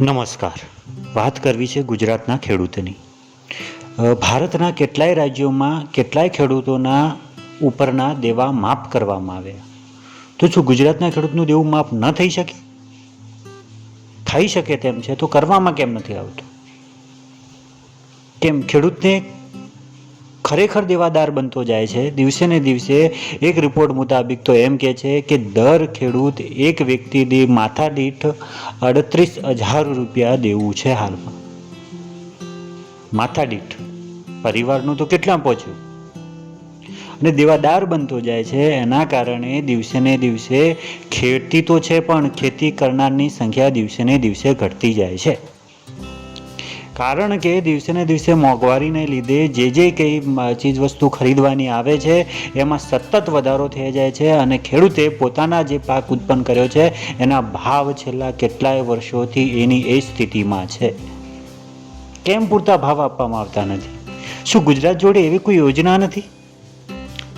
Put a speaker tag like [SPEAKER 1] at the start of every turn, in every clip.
[SPEAKER 1] નમસ્કાર. વાત કરવી છે ગુજરાતના ખેડૂતની. ભારતના કેટલાય રાજ્યોમાં કેટલાય ખેડૂતોના ઉપરના દેવા માફ કરવામાં આવ્યા. તો શું ગુજરાતના ખેડૂતનું દેવું માફ ન થઈ શકે? થઈ શકે તેમ છે, તો કરવામાં કેમ નથી આવતું? કેમ ખેડૂતને ખરેખર દેવાદાર બનતો જાય છે. દિવસે ને દિવસે એક રિપોર્ટ મુતાબિક તો એમ કહે છે કે દર ખેડૂત એક વ્યક્તિ દીઠ માથા દીઠ અડત્રીસ હજાર રૂપિયા દેવું છે હાલમાં. માથા દીઠ પરિવારનું તો કેટલા પહોંચ્યું? અને દેવાદાર બનતો જાય છે એના કારણે દિવસે ને દિવસે ખેતી તો છે પણ ખેતી કરનારની સંખ્યા દિવસે ને દિવસે ઘટતી જાય છે. કારણ કે દિવસે ને દિવસે મોંઘવારીને લીધે જે જે કંઈ ચીજ વસ્તુ ખરીદવાની આવે છે, એમાં સતત વધારો થઈ જાય છે અને ખેડૂતે પોતાના જે પાક ઉત્પન્ન કર્યો છે, એના ભાવ છેલ્લા કેટલાય વર્ષોથી એની એ સ્થિતિમાં છે. કેમ પૂરતા ભાવ આપવામાં આવતા નથી? શું ગુજરાત જોડે એવી કોઈ યોજના નથી?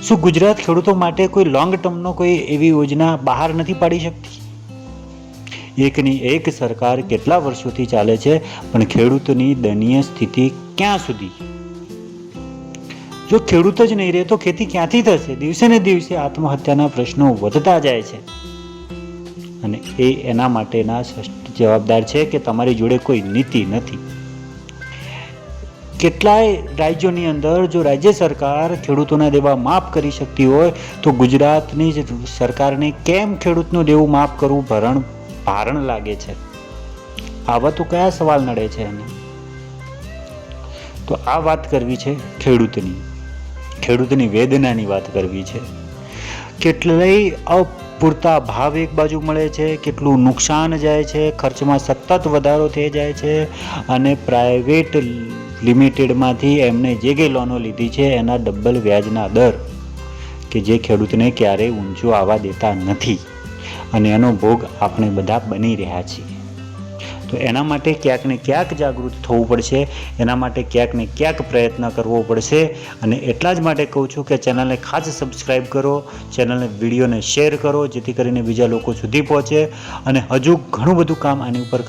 [SPEAKER 1] શું ગુજરાત ખેડૂતો માટે કોઈ લોંગ ટર્મનો કોઈ એવી યોજના બહાર નથી પાડી શકતી? એકની એક સરકાર કેટલા વર્ષોથી ચાલે છે, પણ ખેડૂતની દયનીય સ્થિતિ ક્યાં સુધી? જો ખેડૂત જ નહીં રહે તો ખેતી ક્યાંથી થશે? દિવસે ને દિવસે આત્મહત્યાના પ્રશ્નો વધતા જાય છે. અને એ એના માટેના જવાબદાર છે કે તમારી જોડે કોઈ નીતિ નથી. કેટલાય રાજ્યોની અંદર જો રાજ્ય સરકાર ખેડૂતોના દેવા માફ કરી શકતી હોય, તો ગુજરાતની જ સરકારને કેમ ખેડૂતનું દેવું માફ કરવું ભરણ ભારણ લાગે છે? આવા તો કયા સવાલ નડે છે એને? તો આ વાત કરવી છે ખેડૂતની. ખેડૂતની વેદનાની વાત કરવી છે. કેટલાય અપૂરતા ભાવ એક બાજુ મળે છે, કેટલું નુકસાન જાય છે, ખર્ચમાં સતત વધારો થઈ જાય છે, અને પ્રાઇવેટ લિમિટેડમાંથી એમને જે કંઈ લોનો લીધી છે, એના ડબલ વ્યાજના દર, કે જે ખેડૂતને ક્યારેય ઊંચો આવવા દેતા નથી. અને એનો ભોગ આપણે બધા બની રહ્યા છીએ. તો એના માટે ક્યાંક ને ક્યાંક જાગૃત થવું પડશે, એના માટે ક્યાંક ને ક્યાંક પ્રયત્ન કરવો પડશે અને એટલા જ માટે કહું છું કે ચેનલને ખાસ સબસ્ક્રાઈબ કરો, ચેનલને વિડીયોને શેર કરો, જેથી કરીને બીજા લોકો સુધી પહોંચે અને હજુ ઘણું બધું કામ આની ઉપર